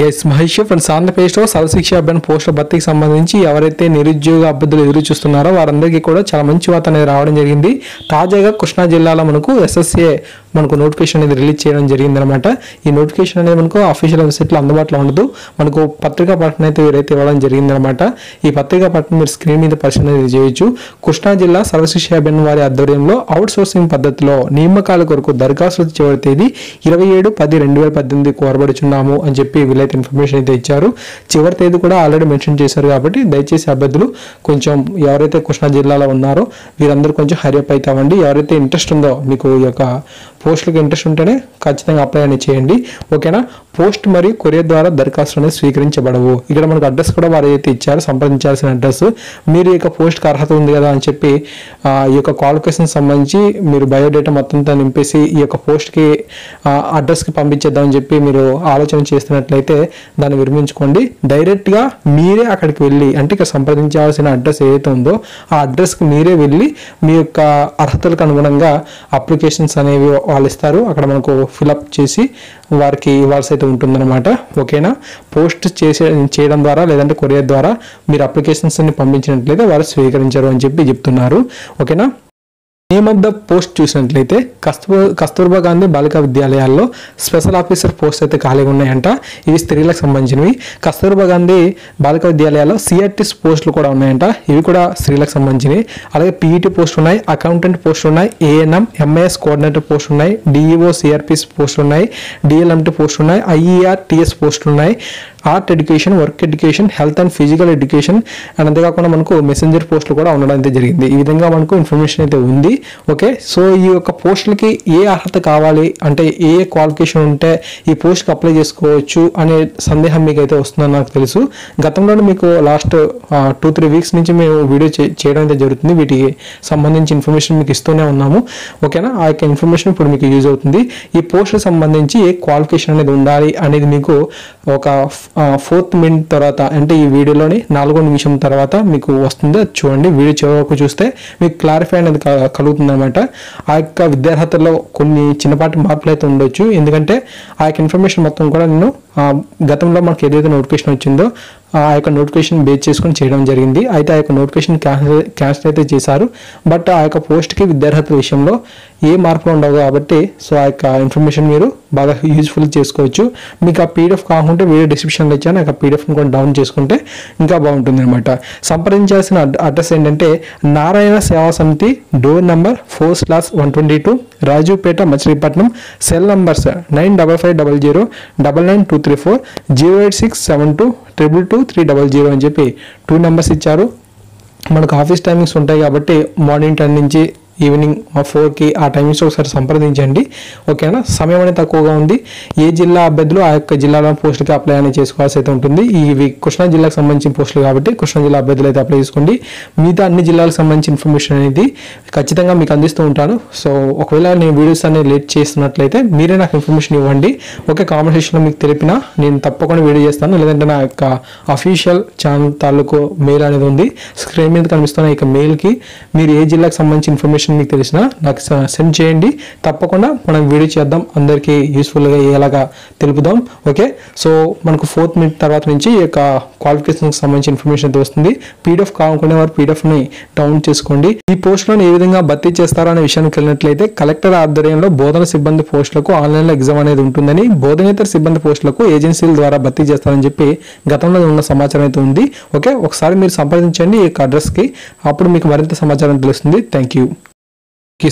Guys Mahesh. Friends ఆంధ్రప్రదేశ్లో సర్వశిక్ష అభ్యర్థి పోస్టుల భర్తీకి సంబంధించి ఎవరైతే నిరుద్యోగ అభ్యర్థులు ఎదురు చూస్తున్నారో వారందరికీ కూడా చాలా మంచి వార్త అనేది రావడం జరిగింది. తాజాగా కృష్ణా జిల్లాలో మనకు ఎస్ఎస్ఏ మనకు నోటిఫికేషన్ అనేది రిలీజ్ చేయడం జరిగిందనమాట ఈ నోటిఫికేషన్ అనేది మనకు అఫీషియల్ వెబ్సైట్లో అందుబాటులో ఉండదు. మనకు పత్రికా పట్టణం అయితే వీరైతే ఇవ్వడం జరిగిందనమాట ఈ పత్రికా పట్టణం మీరు స్క్రీన్ మీద పరిశీలన చేయొచ్చు. కృష్ణా జిల్లా సర్వశిక్ష అభియాన్ వారి ఆధ్వర్యంలో అవుట్ సోర్సింగ్ పద్ధతిలో నియామకాల కొరకు దరఖాస్తు చివరి తేదీ ఇరవై ఏడు పది రెండు వేల పద్దెనిమిది కోరబడుచున్నాము అని చెప్పి వీళ్ళైతే ఇన్ఫర్మేషన్ అయితే ఇచ్చారు. చివరి తేదీ కూడా ఆల్రెడీ మెన్షన్ చేశారు కాబట్టి దయచేసి అభ్యర్థులు కొంచెం ఎవరైతే కృష్ణా జిల్లాలో ఉన్నారో వీరందరూ కొంచెం హరియప్ అయితే అవ్వండి ఎవరైతే ఇంట్రెస్ట్ ఉందో మీకు ఈ యొక్క పోస్టులకు ఇంట్రెస్ట్ ఉంటేనే ఖచ్చితంగా అప్లై అనేది చేయండి. ఓకేనా? పోస్ట్ మరియు కొరియర్ ద్వారా దరఖాస్తులు అనేది స్వీకరించబడవు. ఇక్కడ మనకు అడ్రస్ కూడా వారు అయితే ఇచ్చారు సంప్రదించాల్సిన అడ్రస్ మీరు ఈ యొక్క పోస్ట్కి అర్హత ఉంది కదా అని చెప్పి ఈ యొక్క క్వాలిఫికేషన్ సంబంధించి మీరు బయోడేటా మొత్తం నింపేసి ఈ యొక్క పోస్ట్కి అడ్రస్కి పంపించేద్దామని చెప్పి మీరు ఆలోచన చేస్తున్నట్లయితే దాన్ని విరమించుకోండి. డైరెక్ట్గా మీరే అక్కడికి వెళ్ళి అంటే ఇక్కడ సంప్రదించాల్సిన అడ్రస్ ఏదైతే ఉందో ఆ అడ్రస్కి మీరే వెళ్ళి మీ యొక్క అర్హతలకు అనుగుణంగా అప్లికేషన్స్ అనేవి వాళ్ళు ఇస్తారు. అక్కడ మనకు ఫిలప్ చేసి వారికి ఇవ్వాల్సి అయితే ఉంటుందన్నమాట. ఓకేనా? పోస్ట్ చేసే చేయడం ద్వారా లేదంటే కొరియర్ ద్వారా మీరు అప్లికేషన్స్ అన్ని పంపించినట్లయితే వారు స్వీకరించరు అని చెప్పి చెప్తున్నారు. ఓకేనా? నేమ్ ఆఫ్ ద పోస్ట్ చూసినట్లయితే కస్తూర్ కస్తూర్బా గాంధీ బాలికా విద్యాలయాల్లో స్పెషల్ ఆఫీసర్ పోస్ట్ అయితే ఖాళీగా ఉన్నాయంట. ఇవి స్త్రీలకు సంబంధించినవి. కస్తూర్బా గాంధీ బాలికా విద్యాలయాల్లో సిఆర్టీస్ పోస్టులు కూడా ఉన్నాయంట. ఇవి కూడా స్త్రీలకు సంబంధించినవి. అలాగే పీఈటీ పోస్ట్ ఉన్నాయి అకౌంటెంట్ పోస్ట్ ఉన్నాయి ఏఎన్ఎం ఎంఐఎస్ కోఆర్డినేటర్ పోస్ట్ ఉన్నాయి డిఈఓ సిఆర్పిస్ పోస్ట్ ఉన్నాయి డిఎల్ఎంటీ పోస్ట్ ఉన్నాయి ఐఈఆర్టీఎస్ పోస్టులు ఉన్నాయి. Art education work education health and physical education and అంతేకాకుండా మనకు మెసెంజర్ పోస్టులు కూడా ఉండడం అయితే జరిగింది. ఈ విధంగా మనకు ఇన్ఫర్మేషన్ అయితే ఉంది. ఓకే సో ఈ యొక్క పోస్టులకి ఏ అర్హత కావాలి? అంటే ఏ క్వాలిఫికేషన్ ఉంటే ఈ పోస్ట్కి అప్లై చేసుకోవచ్చు అనే సందేహం మీకు అయితే వస్తుందని నాకు తెలుసు. గతంలోనే మీకు లాస్ట్ టూ త్రీ వీక్స్ నుంచి మేము వీడియో చేయడం అయితే జరుగుతుంది. వీటికి సంబంధించి ఇన్ఫర్మేషన్ మీకు ఇస్తూనే ఉన్నాము. ఓకేనా ఆ యొక్క ఇన్ఫర్మేషన్ ఇప్పుడు మీకు యూజ్ అవుతుంది. ఈ పోస్ట్కి సంబంధించి ఏ క్వాలిఫికేషన్ అనేది ఉండాలి అనేది మీకు ఒక ఫోర్త్ మినిట్ తర్వాత అంటే ఈ వీడియోలోని నాలుగో నిమిషం తర్వాత మీకు వస్తుంది చూడండి. వీడియో చివరకు చూస్తే మీకు క్లారిఫై అనేది కలుగుతుంది అనమాట ఆ యొక్క విద్యార్హతలో కొన్ని చిన్నపాటి మార్పులు అయితే ఉండొచ్చు. ఎందుకంటే ఆ యొక్క ఇన్ఫర్మేషన్ మొత్తం కూడా నేను గతంలో మనకు ఏదైతే నోటిఫికేషన్ వచ్చిందో ఆ యొక్క నోటిఫికేషన్ బేస్ చేసుకొని చేయడం జరిగింది. అయితే ఆ యొక్క నోటిఫికేషన్ క్యాన్సిల్ క్యాన్సిల్ అయితే చేశారు. బట్ ఆ యొక్క పోస్ట్కి విద్యార్హత విషయంలో ఏ మార్పులు ఉండవు కాబట్టి సో ఆ యొక్క ఇన్ఫర్మేషన్ మీరు బాగా యూజ్ఫుల్ చేసుకోవచ్చు. మీకు ఆ పీడిఎఫ్ కాకుంటే వీడియో డిస్క్రిప్షన్లో ఇచ్చాను. ఆ పీడిఎఫ్ని కూడా డౌన్ చేసుకుంటే ఇంకా బాగుంటుంది అనమాట సంప్రదించాల్సిన అడ్రస్ ఏంటంటే Narayana Seva Samithi door number four slash one twenty two Rajupeta Machilipatnam cell numbers nine double five double zero double nine two three four zero eight six seven two triple two three double zero అని చెప్పి two numbers ఇచ్చారు. మనకు office timings ఉంటాయి కాబట్టి morning ten నుంచి evening ఫోర్కి ఆ timings ఒకసారి సంప్రదించండి. ఓకేనా? సమయం అనేది తక్కువగా ఉంది. ఏ జిల్లా అభ్యర్థులు ఆ యొక్క జిల్లాలో పోస్టులకి అప్లై అనేది చేసుకోవాల్సి అయితే ఉంటుంది. ఇవి కృష్ణా జిల్లాకు సంబంధించిన పోస్టులు కాబట్టి కృష్ణా జిల్లా అభ్యర్థులు అయితే అప్లై చేసుకోండి. మిగతా అన్ని జిల్లాలకు సంబంధించిన ఇన్ఫర్మేషన్ అనేది ఖచ్చితంగా మీకు అందిస్తూ ఉంటాను. సో ఒకవేళ నేను వీడియోస్ అనేది లేట్ చేస్తున్నట్లయితే మీరే నాకు ఇన్ఫర్మేషన్ ఇవ్వండి. ఓకే కామెంట్ సెక్షన్లో మీకు తెలిపినా నేను తప్పకుండా వీడియో చేస్తాను. లేదంటే నా యొక్క అఫీషియల్ ఛానల్ తాలూకు మెయిల్ అనేది ఉంది. స్క్రీన్ మీద కనిపిస్తున్న ఇక మెయిల్కి మీరు ఏ జిల్లాకు సంబంధించిన ఇన్ఫర్మేషన్ మీకు తెలిసిన నాకు సెండ్ చేయండి. తప్పకుండా మనం వీడియో చేద్దాం. అందరికీ యూస్ఫుల్గా అయ్యేలాగా తెలుపుదాం. ఓకే సో మనకు ఫోర్త్ మినిట్ తర్వాత నుంచి ఈ యొక్క క్వాలిఫికేషన్కి సంబంధించిన ఇన్ఫర్మేషన్ అయితే వస్తుంది. పీడిఎఫ్ కాకుండా వారు పీడిఎఫ్ని డౌన్ చేసుకోండి. ఈ పోస్టులను ఏ విధంగా భర్తీ చేస్తారో అనే విషయానికి వెళ్ళినట్లయితే కలెక్టర్ ఆధ్వర్యంలో బోధన సిబ్బంది పోస్టులకు ఆన్లైన్లో ఎగ్జామ్ అనేది ఉంటుందని బోధనేతర సిబ్బంది పోస్టులకు ఏజెన్సీల ద్వారా భర్తీ చేస్తారని చెప్పి గతంలో ఉన్న సమాచారం అయితే ఉంది. ఓకే ఒకసారి మీరు సంప్రదించండి ఈ యొక్క అడ్రస్కి అప్పుడు మీకు మరింత సమాచారం తెలుస్తుంది. థ్యాంక్ యూ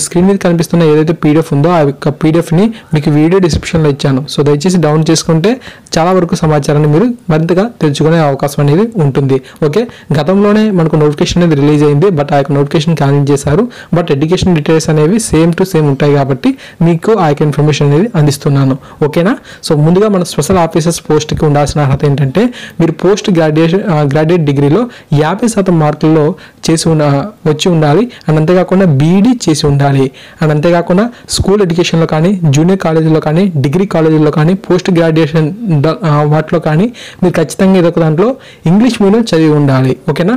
స్క్రీన్ మీద కనిపిస్తున్న ఏదైతే పీడిఎఫ్ ఉందో ఆ యొక్క పీడిఎఫ్ని మీకు వీడియో డిస్క్రిప్షన్లో ఇచ్చాను. సో దయచేసి డౌన్ చేసుకుంటే చాలా వరకు సమాచారాన్ని మీరు మరింతగా తెలుసుకునే అవకాశం అనేది ఉంటుంది. ఓకే గతంలోనే మనకు నోటిఫికేషన్ అనేది రిలీజ్ అయింది. బట్ ఆ యొక్క నోటిఫికేషన్ క్యాన్సిల్ చేశారు. బట్ ఎడ్యుకేషన్ డీటెయిల్స్ అనేవి సేమ్ టు సేమ్ ఉంటాయి కాబట్టి మీకు ఆ యొక్క ఇన్ఫర్మేషన్ అనేది అందిస్తున్నాను. ఓకేనా సో ముందుగా మన స్పెషల్ ఆఫీసర్స్ పోస్ట్కి ఉండాల్సిన అర్హత ఏంటంటే మీరు పోస్ట్ గ్రాడ్యుయేషన్ గ్రాడ్యుయేట్ డిగ్రీలో యాభై శాతం మార్కుల్లో చేసి ఉన్న వచ్చి ఉండాలి. అండ్ అంతేకాకుండా బీఈడి చేసి ఉండాలి. అండ్ అంతేకాకుండా స్కూల్ ఎడ్యుకేషన్లో కానీ జూనియర్ కాలేజీలో కానీ డిగ్రీ కాలేజీలో కానీ పోస్ట్ గ్రాడ్యుయేషన్ వాటిలో కానీ మీరు ఖచ్చితంగా ఇదొక దాంట్లో ఇంగ్లీష్ మీడియం చదివి ఉండాలి. ఓకేనా?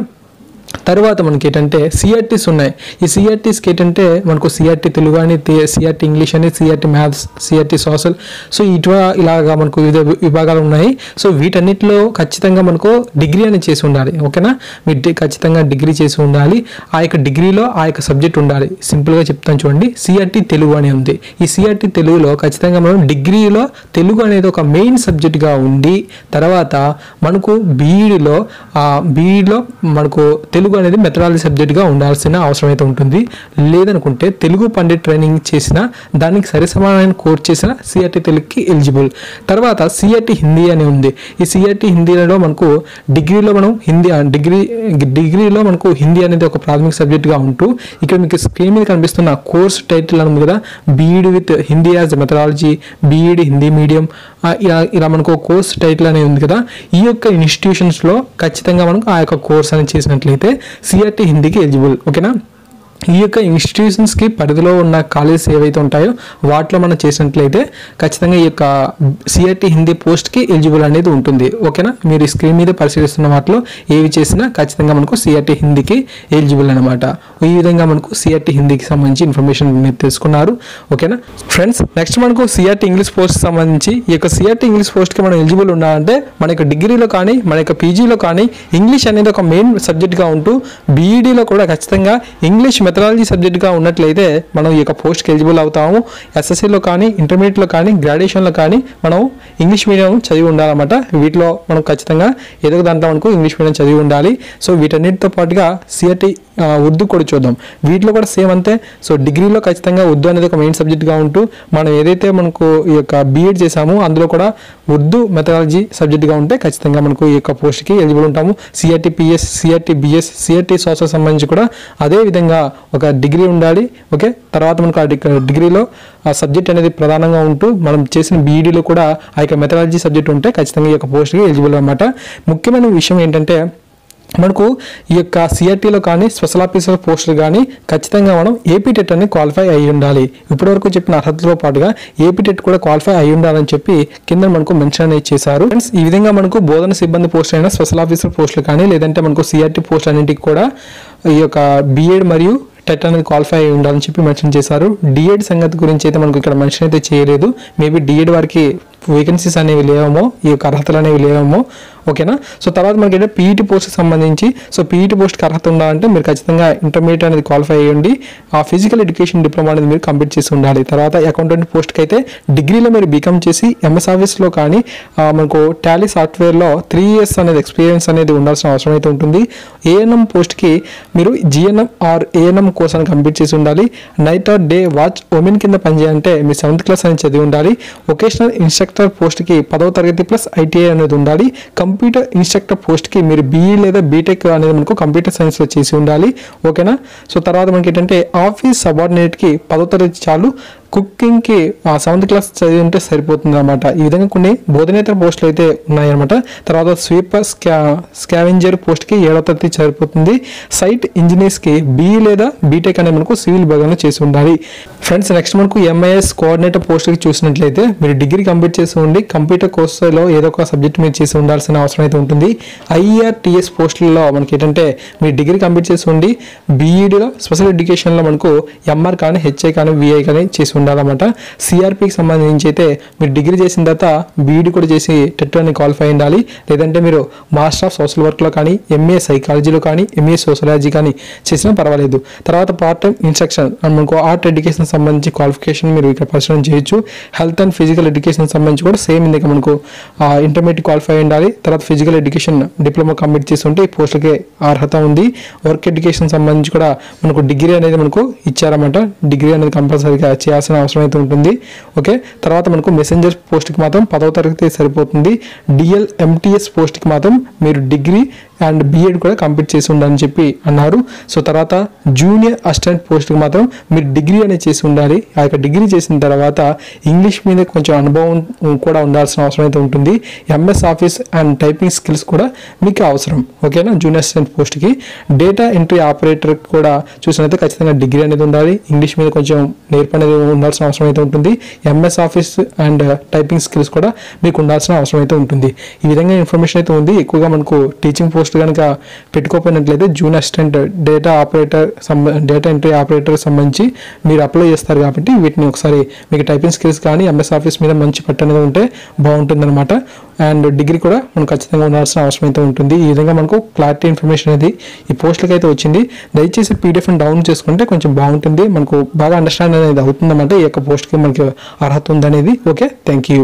తర్వాత మనకి ఏంటంటే సిఆర్టీస్ ఉన్నాయి. ఈ సిఆర్టీస్కి ఏంటంటే మనకు సిఆర్టీ తెలుగు అని సిఆర్టీ ఇంగ్లీష్ అని CRT maths CRT social so ఇటు ఇలాగా మనకు వివిధ విభాగాలు ఉన్నాయి. సో వీటన్నిటిలో ఖచ్చితంగా మనకు డిగ్రీ అనేది చేసి ఉండాలి. ఓకేనా? మీరు ఖచ్చితంగా డిగ్రీ చేసి ఉండాలి. ఆ యొక్క డిగ్రీలో ఆ యొక్క సబ్జెక్ట్ ఉండాలి. సింపుల్గా చెప్తాను చూడండి. సిఆర్టీ తెలుగు అని ఉంది. ఈ సిఆర్టీ తెలుగులో ఖచ్చితంగా మనం డిగ్రీలో తెలుగు అనేది ఒక మెయిన్ సబ్జెక్ట్గా ఉండి తర్వాత మనకు బీఈడిలో బీఈడిలో మనకు తెలుగు తెలుగు అనేది మెథడాలజీ సబ్జెక్ట్గా ఉండాల్సిన అవసరం అయితే ఉంటుంది. లేదనుకుంటే తెలుగు పండిట్ ట్రైనింగ్ చేసిన దానికి సరి సమానమైన కోర్స్ చేసిన సిఆర్టీ తెలుగుకి ఎలిజిబుల్. తర్వాత సిఆర్టీ హిందీ అని ఉంది. ఈ సిఆర్టీ హిందీలో మనకు డిగ్రీలో మనం హిందీ డిగ్రీ డిగ్రీలో మనకు హిందీ అనేది ఒక ప్రాథమిక సబ్జెక్ట్గా ఉంటూ ఇక్కడ మీకు స్క్రీన్ మీద కనిపిస్తున్న కోర్స్ టైటిల్ అని కదా BEd with Hindi as methodology BEd Hindi medium ఇలా ఇలా మనకు కోర్స్ టైటిల్ అనేది ఉంది కదా ఈ యొక్క ఇన్స్టిట్యూషన్స్లో ఖచ్చితంగా మనకు ఆ యొక్క కోర్స్ అనేది చేసినట్లయితే సిఆర్టీ హిందీకి ఎలిజిబుల్ ఓకేనా ఈ యొక్క ఇన్స్టిట్యూషన్స్కి పరిధిలో ఉన్న కాలేజెస్ ఏవైతే ఉంటాయో వాటిలో మనం చేసినట్లయితే ఖచ్చితంగా ఈ యొక్క సిఆర్టీ హిందీ పోస్ట్కి ఎలిజిబుల్ అనేది ఉంటుంది. ఓకేనా మీరు ఈ స్క్రీన్ మీద పరిశీలిస్తున్న వాటిలో ఏవి చేసినా ఖచ్చితంగా మనకు సిఆర్టీ హిందీకి ఎలిజిబుల్ అనమాట ఈ విధంగా మనకు సిఆర్టీ హిందీకి సంబంధించి ఇన్ఫర్మేషన్ మీరు తెలుసుకున్నారు. ఓకేనా ఫ్రెండ్స్ నెక్స్ట్ మనకు సిఆర్టీ ఇంగ్లీష్ పోస్ట్ సంబంధించి ఈ యొక్క సిఆర్టీ ఇంగ్లీష్ పోస్ట్కి మనం ఎలిజిబుల్ ఉండాలంటే మన యొక్క డిగ్రీలో కానీ మన యొక్క పీజీలో కానీ ఇంగ్లీష్ అనేది ఒక మెయిన్ సబ్జెక్ట్గా ఉంటూ బీఈడీలో కూడా ఖచ్చితంగా ఇంగ్లీష్ మెథడాలజీ సబ్జెక్ట్గా ఉన్నట్లయితే మనం ఈ యొక్క పోస్ట్కి ఎలిజిబుల్ అవుతాము. ఎస్ఎస్సీలో కానీ ఇంటర్మీడియట్లో కానీ గ్రాడ్యుయేషన్లో కానీ మనం ఇంగ్లీష్ మీడియం చదివి ఉండాలన్నమాట. వీటిలో మనం ఖచ్చితంగా ఏదో దాంట్లో మనకు ఇంగ్లీష్ మీడియం చదివి ఉండాలి. సో వీటన్నిటితో పాటుగా సిఆర్టీ ఉర్దూ కూడా చూద్దాం. వీటిలో కూడా సేమ్ అంతే. సో డిగ్రీలో ఖచ్చితంగా ఉర్దూ అనేది ఒక మెయిన్ సబ్జెక్ట్గా ఉంటూ మనం ఏదైతే మనకు ఈ యొక్క బీఎడ్ చేసామో అందులో కూడా ఉర్దూ మెథడాలజీ సబ్జెక్ట్గా ఉంటే ఖచ్చితంగా మనకు ఈ యొక్క పోస్ట్కి ఎలిజిబుల్ ఉంటాము. CRT PS CRT BS CRT social సంబంధించి కూడా అదే విధంగా ఒక డిగ్రీ ఉండాలి ఓకే? తర్వాత మనకు ఆ డిగ్రీలో ఆ సబ్జెక్ట్ అనేది ప్రధానంగా ఉంటూ మనం చేసిన బీఈడీలో కూడా ఆ యొక్క మెథడాలజీ సబ్జెక్ట్ ఉంటే ఖచ్చితంగా ఈ యొక్క పోస్ట్కి ఎలిజిబుల్ అనమాట ముఖ్యమైన విషయం ఏంటంటే మనకు ఈ యొక్క సిఆర్టీలో కానీ స్పెషల్ ఆఫీసర్ పోస్టులు కానీ ఖచ్చితంగా మనం ఏపీ టెట్ అని క్వాలిఫై అయి ఉండాలి. ఇప్పటివరకు చెప్పిన అర్హతలతో పాటుగా ఏపీ టెట్ కూడా క్వాలిఫై అయి ఉండాలని చెప్పి కింద మనకు మెన్షన్ అనేది చేశారు. ఫ్రెండ్స్ ఈ విధంగా మనకు బోధన సిబ్బంది పోస్ట్ అయిన స్పెషల్ ఆఫీసర్ పోస్టులు కానీ లేదంటే మనకు సిఆర్టీ పోస్ట్ అన్నింటికి కూడా ఈ యొక్క బీఎడ్ మరియు టెట్ అనేది క్వాలిఫై అయి ఉండాలని చెప్పి మెన్షన్ చేశారు. డిఎడ్ సంగతి గురించి అయితే మనకు ఇక్కడ మెన్షన్ అయితే చేయలేదు. మేబీ డిఎడ్ వారికి వేకెన్సీస్ అనేవి లేవేమో ఈ యొక్క అర్హతలు అనేవి లేవేమో ఓకేనా? సో తర్వాత మనకి ఏంటంటే పీఈటీ పోస్ట్కి సంబంధించి సో పీఈటీ పోస్ట్కి అర్హత ఉండాలంటే మీరు ఖచ్చితంగా ఇంటర్మీడియట్ అనేది క్వాలిఫై అయ్యండి ఆ ఫిజికల్ ఎడ్యుకేషన్ డిప్లొమా అనేది మీరు కంప్లీట్ చేసి ఉండాలి. తర్వాత అకౌంటెంట్ పోస్ట్కి అయితే డిగ్రీలో మీరు బీకామ్ చేసి ఎంఎస్ ఆఫీస్లో కానీ మనకు టాలీ సాఫ్ట్వేర్లో త్రీ ఇయర్స్ అనేది ఎక్స్పీరియన్స్ అనేది ఉండాల్సిన అవసరం అయితే ఉంటుంది. ఏఎన్ఎం పోస్ట్కి మీరు జిఎన్ఎం ఆర్ ఏఎన్ఎం కోర్స్ అని కంప్లీట్ చేసి ఉండాలి. Night or day watch women కింద పనిచేయాలంటే మీరు సెవెంత్ క్లాస్ అని చదివి ఉండాలి. వొకేషనల్ ఇన్స్ట్రక్టర్ పోస్ట్కి పదవ తరగతి ప్లస్ ఐటీఐ అనేది ఉండాలి. కంప్యూటర్ ఇన్స్ట్రక్టర్ పోస్ట్కి మీరు బీఈ లేదా బీటెక్ అనేది మనకు కంప్యూటర్ సైన్స్లో చేసి ఉండాలి. ఓకేనా? సో తర్వాత మనకి ఏంటంటే ఆఫీస్ సబార్డినేట్కి పదో తరగతి చాలు. కుకింగ్కి సెవెంత్ క్లాస్ చదివి ఉంటే సరిపోతుంది అనమాట ఈ విధంగా కొన్ని బోధనేతర పోస్టులు అయితే ఉన్నాయన్నమాట. తర్వాత స్వీపర్ స్కా స్కావెంజర్ పోస్ట్కి ఏడవ తరగతి సరిపోతుంది. సైట్ ఇంజనీర్స్కి బీఈ లేదా బీటెక్ అనే మనకు సివిల్ విభాగంలో చేసి ఉండాలి. ఫ్రెండ్స్ నెక్స్ట్ మనకు ఎంఐఎస్ కోఆర్డినేటర్ పోస్ట్కి చూసినట్లయితే మీరు డిగ్రీ కంప్లీట్ చేసి ఉండి కంప్యూటర్ కోర్సులో ఏదో ఒక సబ్జెక్ట్ మీరు చేసి ఉండాల్సిన అవసరం అయితే ఉంటుంది. ఐఆర్టీఎస్ పోస్టులలో మనకి ఏంటంటే మీరు డిగ్రీ కంప్లీట్ చేసి ఉండి బీఈడీలో స్పెషల్ ఎడ్యుకేషన్లో మనకు ఎంఆర్ కానీ హెచ్ఐ కానీ విఐ కానీ చేసి ఉండాలన్నమాట. సిఆర్పికి సంబంధించి అయితే మీరు డిగ్రీ చేసిన తర్వాత బీఈడీ కూడా చేసి టెట్ అని క్వాలిఫై ఉండాలి. లేదంటే మీరు మాస్టర్ ఆఫ్ సోషల్ వర్క్లో కానీ ఎంఏ సైకాలజీలో కానీ ఎంఏ సోషాలజీ కానీ చేసినా పర్వాలేదు. తర్వాత పార్ట్ టైం ఇన్స్ట్రక్షన్ మనకు ఆర్ట్ ఎడ్యుకేషన్ సంబంధించి క్వాలిఫికేషన్ మీరు ఇక్కడ పరిశ్రమ చేయొచ్చు. హెల్త్ అండ్ ఫిజికల్ ఎడ్యుకేషన్ సంబంధించి కూడా సేమ్ ఇందుక మనకు ఇంటర్మీడియట్ క్వాలిఫై ఉండాలి. తర్వాత ఫిజికల్ ఎడ్యుకేషన్ డిప్లొమా కంప్లీట్ చేస్తుంటే ఉంటే ఈ పోస్టులకి అర్హత ఉంది. వర్క్ ఎడ్యుకేషన్ సంబంధించి కూడా మనకు డిగ్రీ అనేది మనకు ఇచ్చారన్నమాట. డిగ్రీ అనేది కంపల్సరీగా చేయాల్సిన అవసరం అయితే ఉంటుంది. ఓకే? తర్వాత మనకు మెసెంజర్ పోస్ట్కి మాత్రం పదవ తరగతి సరిపోతుంది. డిఎల్ ఎంటీఎస్ పోస్ట్కి మాత్రం మీరు డిగ్రీ అండ్ బీఎడ్ కూడా కంప్లీట్ చేసి ఉండాలని చెప్పి అన్నారు. సో తర్వాత జూనియర్ అసిస్టెంట్ పోస్ట్కి మాత్రం మీరు డిగ్రీ అనేది చేసి ఉండాలి. ఆ యొక్క డిగ్రీ చేసిన తర్వాత ఇంగ్లీష్ మీద కొంచెం అనుభవం కూడా ఉండాల్సిన అవసరం అయితే ఉంటుంది. MS office and typing skills కూడా మీకు అవసరం. ఓకేనా జూనియర్ అసిస్టెంట్ పోస్ట్కి డేటా ఎంట్రీ ఆపరేటర్ కూడా చూసినైతే ఖచ్చితంగా డిగ్రీ అనేది ఉండాలి. ఇంగ్లీష్ మీద కొంచెం నేర్పు అనేది ఉండాల్సిన అవసరం అయితే ఉంటుంది. MS office and typing skills కూడా మీకు ఉండాల్సిన అవసరం అయితే ఉంటుంది. ఈ విధంగా ఇన్ఫర్మేషన్ అయితే ఉంది. ఎక్కువగా మనకు టీచింగ్ పోస్ట్ పోస్ట్ కనుక పెట్టుకోకపోయినట్లయితే June assistant data operator data entry operator సంబంధించి మీరు అప్లై చేస్తారు కాబట్టి వీటిని ఒకసారి మీకు టైపింగ్ స్కిల్స్ కానీ ఎంఎస్ ఆఫీస్ మీద మంచి పట్టణంగా ఉంటే బాగుంటుందన్నమాట. అండ్ డిగ్రీ కూడా మనం ఖచ్చితంగా ఉండాల్సిన అవసరం అయితే ఉంటుంది. ఈ విధంగా మనకు క్లారిటీ ఇన్ఫర్మేషన్ అనేది ఈ పోస్టులకి అయితే వచ్చింది. దయచేసి పీడిఎఫ్ని డౌన్ చేసుకుంటే కొంచెం బాగుంటుంది. మనకు బాగా అండర్స్టాండ్ అనేది అవుతుందన్నమాట. ఈ యొక్క పోస్ట్కి మనకి అర్హత ఉందనేది. ఓకే? Thank you